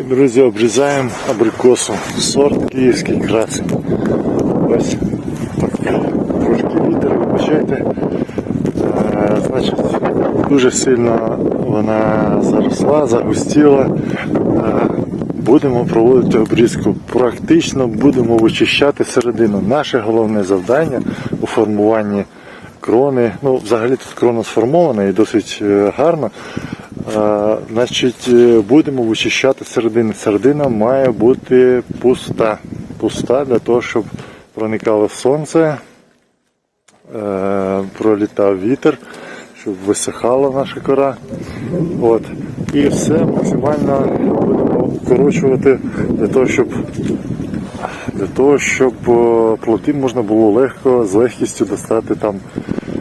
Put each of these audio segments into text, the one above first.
Друзі, обрізаємо абрикосу. Сорт київський красень. Ось так, трошки вітер, вибачайте. Е, Значить, дуже сильно вона заросла, загустіла. Е, Будемо проводити обрізку. Практично будемо вичищати середину. Наше головне завдання у формуванні крони. Ну, взагалі тут крона сформована і досить е, гарно. Значить, е, будемо вичищати середину. Середина має бути пуста. Пуста для того, щоб проникало сонце, е, пролітав вітер, щоб висихала наша кора. От. І все максимально будемо вкорочувати для того, щоб для того, щоб е, плоти можна було легко з легкістю достати там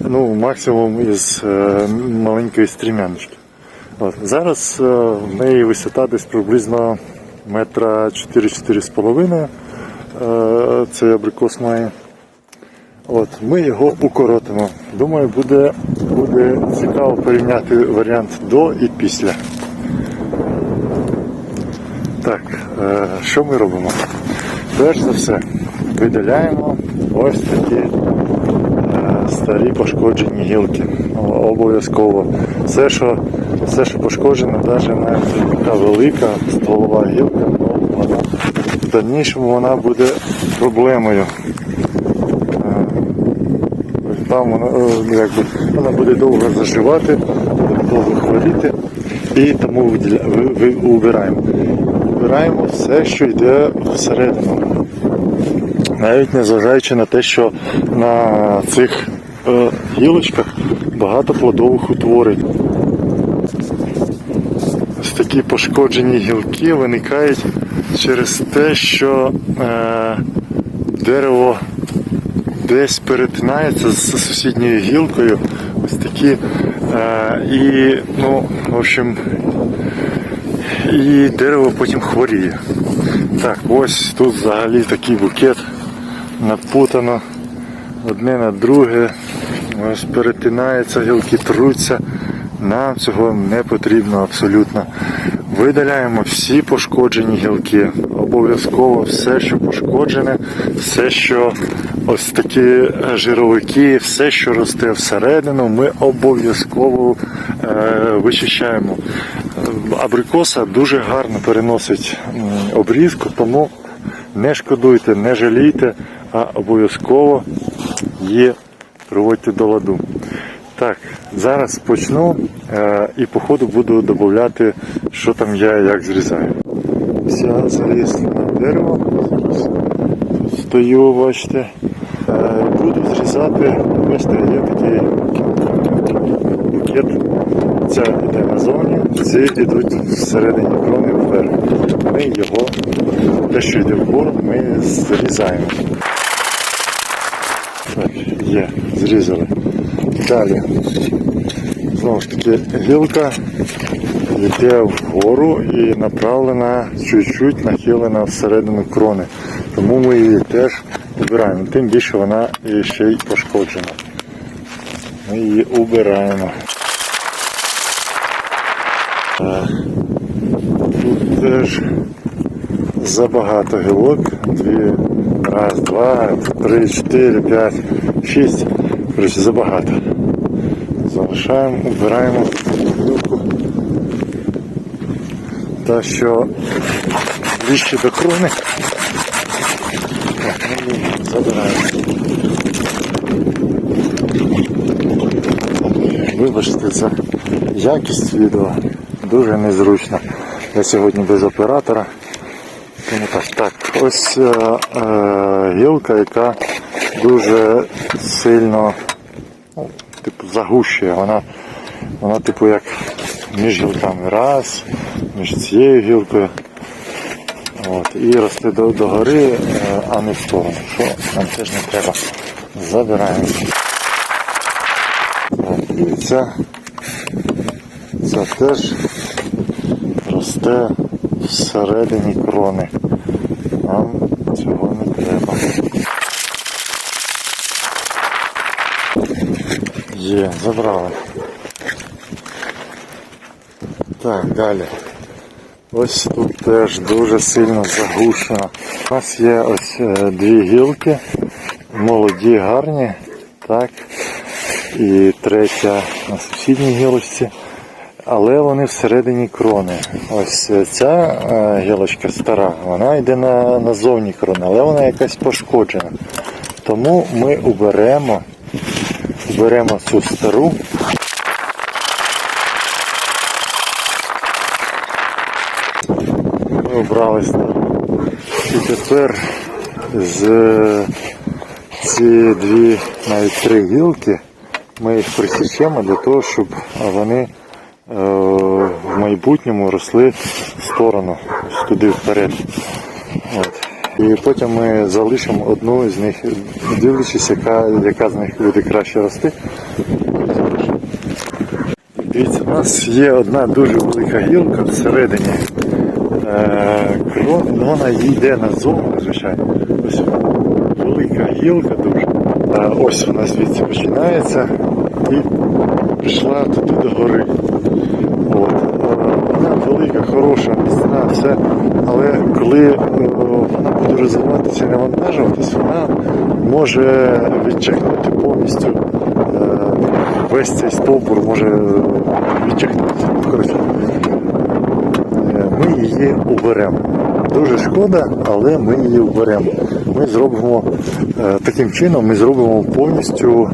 ну, максимум із е, маленької стрімяночки. Зараз е, в неї висота десь приблизно метра 4-4,5. Е, Цей абрикос має. От, ми його укоротимо. Думаю, буде, буде цікаво порівняти варіант до і після. Так, е, що ми робимо? Перш за все, видаляємо ось такі старі пошкоджені гілки. Обов'язково. Все, що, все, що пошкоджено, навіть навіть така велика стволова гілка, ну, вона, в дальнішому вона буде проблемою. Е, Там вона, е, якби, вона буде довго заживати, довго хворіти. І тому виділя, ви, ви, убираємо. Убираємо все, що йде всередину. Навіть незважаючи на те, що на цих е, гілочках багато плодових утворень. Такі пошкоджені гілки виникають через те, що е, дерево десь перетинається з сусідньою гілкою. Ось такі. Е, і, ну, в общем, і дерево потім хворіє. Так, ось тут взагалі такий букет напутано одне на друге. Ось перетинається, гілки труться. Нам цього не потрібно абсолютно. Видаляємо всі пошкоджені гілки. Обов'язково все, що пошкоджене, все, що ось такі е, жировики, все, що росте всередину, ми обов'язково е, вичищаємо. Е, Абрикоса дуже гарно переносить обрізку, тому не шкодуйте, не жалійте, а обов'язково її приводьте до ладу. Так, зараз почну е, і по ходу буду додати, що там я як зрізаю. Все, заліз на дерево. Стою, бачите. Е, буду зрізати, бачите, є такий букет. Ця йде назовні, ці йдуть всередині крони вверх. Ми його, те, що йде вгору, ми зрізаємо. Так, є, зрізали. Далі. Знову ж таки, гілка йде вгору і направлена чуть-чуть нахилена всередину крони. Тому ми її теж убираємо. Тим більше вона ще й пошкоджена. Ми її убираємо. Тут теж забагато гілок. Дві, раз, два, три, чотири, п'ять, шість. Коротше, забагато. Залишаємо, убираємо гілку. Та що ближче до крони. Забираємо. Вибачте за якість відео. Дуже незручно. Я сьогодні без оператора. Тому так, так, ось е, е, гілка, яка дуже сильно типу, загущує. Вона, вона типу як між гілками раз, між цією гілкою. От, і росте до, до гори, е, а не в сторону. Що нам теж не треба. Забираємо. Ця, ця теж росте всередині крони. Нам цього не треба. Є, забрали. Так, далі. Ось тут теж дуже сильно загущено. У нас є ось е, дві гілки, молоді, гарні, так. І третя на сусідній гілочці. Але вони всередині крони. Ось е, ця е, гілочка стара, вона йде на, назовні крони, але вона якась пошкоджена. Тому ми уберемо, уберемо цю стару. Ми обрали стару. І тепер з ці дві, навіть три гілки, ми їх присічемо для того, щоб вони е, в майбутньому росли в сторону, туди вперед. От. І потім ми залишимо одну з них, дивлячись, яка, яка з них буде краще рости. Дивіться, у нас є одна дуже велика гілка всередині. Е, крон, ну, вона йде назовні, звичайно. Ось велика гілка дуже. Е, ось вона звідси починається і пішла туди до гори. Велика, хороша, міцна, все. Але коли е, вона буде розвиватися і навантажуватись, вона може відчекнути повністю е, весь цей стовбур може. Коротше, е, ми її уберемо. Дуже шкода, але ми її уберемо. Ми зробимо таким чином, ми зробимо повністю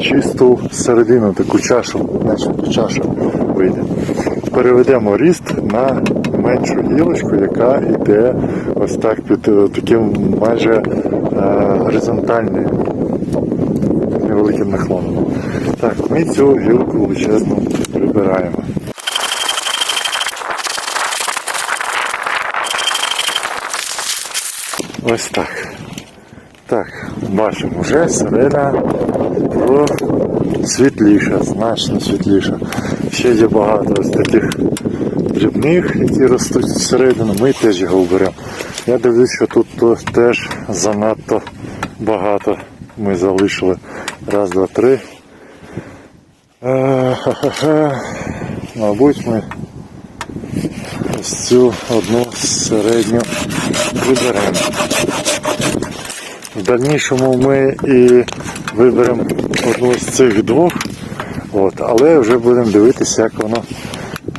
чисту середину, таку чашу, начебто чаша вийде. Переведемо ріст на меншу гілочку, яка йде ось так під е, таким майже е, горизонтальним невеликим наклоном. Так, ми цю гілку величезну прибираємо. Ось так. Так, бачимо, вже середина світліша, значно світліша. Ще є багато ось таких дрібних, які ростуть всередину, ми теж його вберемо. Я дивлюсь, що тут теж занадто багато ми залишили. Раз, два, три. Е, ха-ха-ха. Мабуть, ми ось цю одну середню виберемо. В дальнішому ми і виберемо одну з цих двох, от, але вже будемо дивитися, як воно,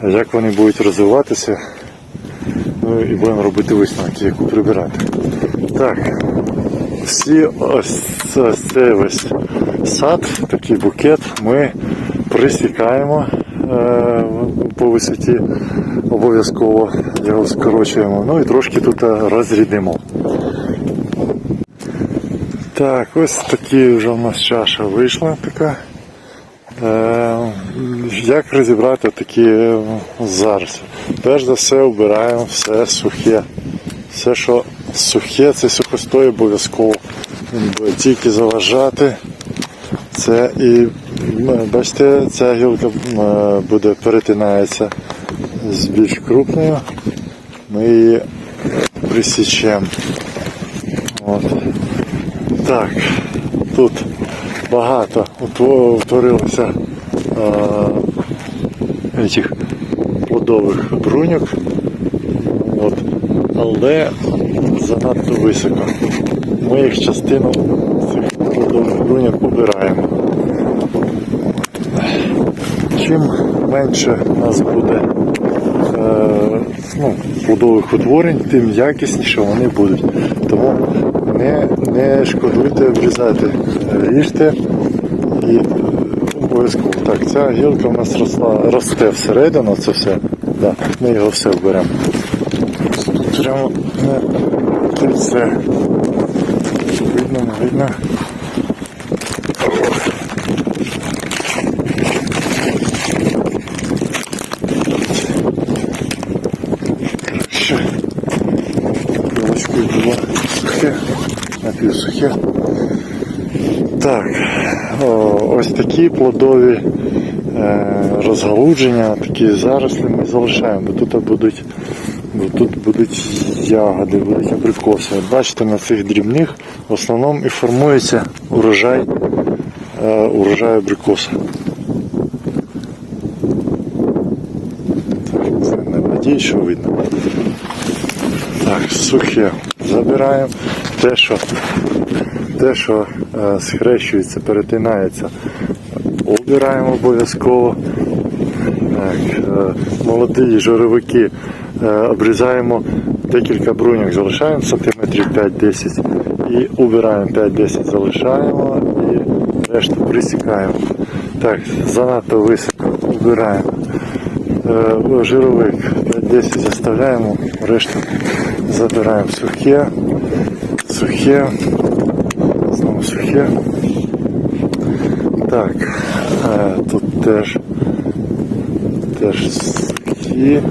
як вони будуть розвиватися. Ну і будемо робити висновки, яку прибирати. Так, всі ось, ось цей весь сад, такий букет ми присікаємо е, по висоті, обов'язково його скорочуємо, ну і трошки тут е, розрідимо. Так, ось такі вже у нас чаша вийшла така. Е, як розібрати такі е, зараз? Перш за все вбираємо все сухе. Все, що сухе, це сухостой обов'язково. Бо Тільки заважати. Це і бачите, ця гілка буде перетинається з більш крупною. Ми її присічемо. От. Так, тут багато утво- утворилося е, цих плодових бруньок, от, але занадто високо. Ми їх частину цих плодових бруньок обираємо. Чим менше у нас буде е, ну, плодових утворень, тим якісніше вони будуть. Тому не, не шкодуйте врізати, ріжте і обов'язково. Так, ця гілка у нас росла, росте всередину, це все. Да, ми його все вберемо. Тут прямо не все видно, не видно. Ще Білочкою було сухе, напівсухе. Так, ось такі плодові е, розгалудження, такі зарослі ми залишаємо, бо тут будуть, бо тут будуть ягоди, будуть абрикоси. Бачите, на цих дрібних в основному і формується урожай, е, урожай абрикоса. Так, надіюсь, що видно. Сухе забираємо. Те, що, те, що е, схрещується, перетинається, обираємо обов'язково. Е, молоді жировики е, обрізаємо декілька бруньок, залишаємо сантиметрів 5-10 і убираємо 5-10, залишаємо і решту присікаємо. Так, занадто високо убираємо. Е, Жировик 5-10 заставляємо, решту забираємо сухе, сухе, знову сухе. Так, е, тут теж теж сухі.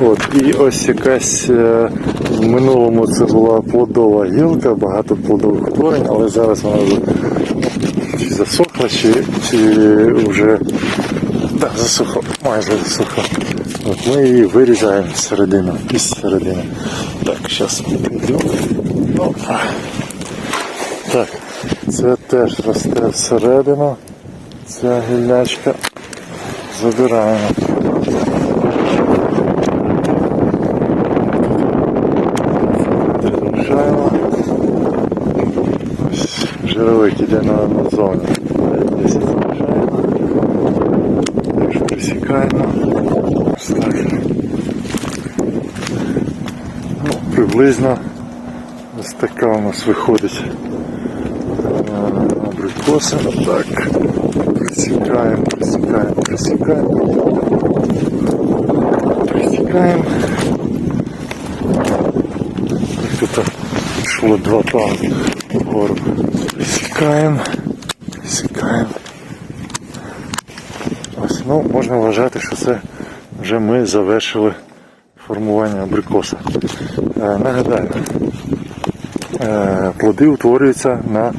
От, і ось якась е, в минулому це була плодова гілка, багато плодових утворень, але зараз вона засохла, чи, чи вже да, засохла, майже засохла. От, ми її вирізаємо зсередини, із середини. Так, зараз підійду. Так, це теж росте всередину. Ця гілячка. Забираємо. Залишаємо. Ось Жировик іде на, назовні. Десь залишаємо. Теж присікаємо. Ось так. Ну, приблизно ось така у нас виходить е, абрикоса. Так. Присікаємо, присікаємо, присікаємо. Присікаємо. Тут пішло два пали вгору. Присікаємо, присікаємо. Ну, можна вважати, що це вже ми завершили формування абрикоса. Е, нагадаю, е, плоди утворюються на е,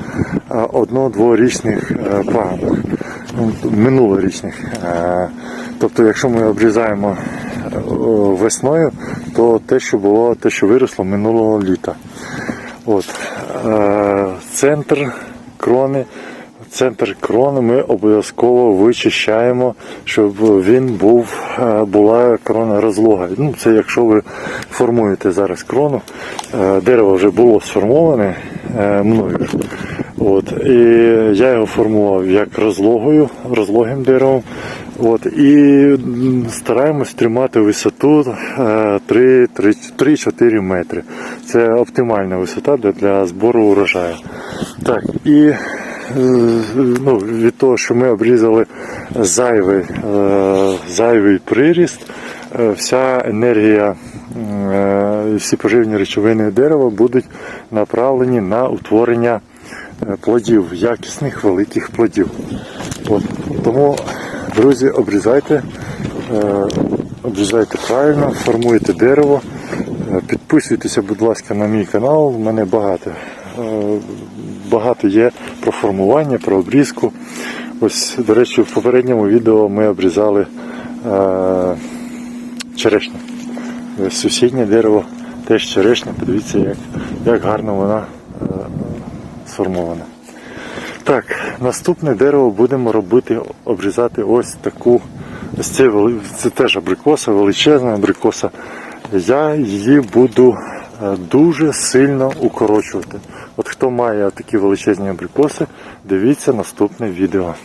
одно-дворічних пагонах, ну, минулорічних. Тобто, якщо ми обрізаємо весною, то те, що було, те, що виросло минулого літа. От. Центр крони. Центр крони ми обов'язково вичищаємо, щоб він був, е, була крона розлога. Ну, це якщо ви формуєте зараз крону, е, дерево вже було сформоване е, мною. От, і я його формував як розлогою, розлогим деревом. От, і стараємось тримати висоту е, 3-4 метри. Це оптимальна висота для, для збору урожаю. Так, і ну, від того, що ми обрізали зайвий, е, зайвий приріст, е, вся енергія е, і всі поживні речовини дерева будуть направлені на утворення плодів, якісних великих плодів. От. Тому, друзі, обрізайте, обрізайте правильно, формуйте дерево. Підписуйтеся, будь ласка, на мій канал. У мене багато, багато є про формування, про обрізку. Ось, до речі, в попередньому відео ми обрізали е, черешню. Ось Сусіднє дерево теж черешня. Подивіться, як, як гарно вона е, сформована. Так, наступне дерево будемо робити, обрізати ось таку. Ось це, це теж абрикоса, величезна абрикоса. Я її буду е, дуже сильно укорочувати. От хто має такі величезні абрикоси, дивіться наступне відео.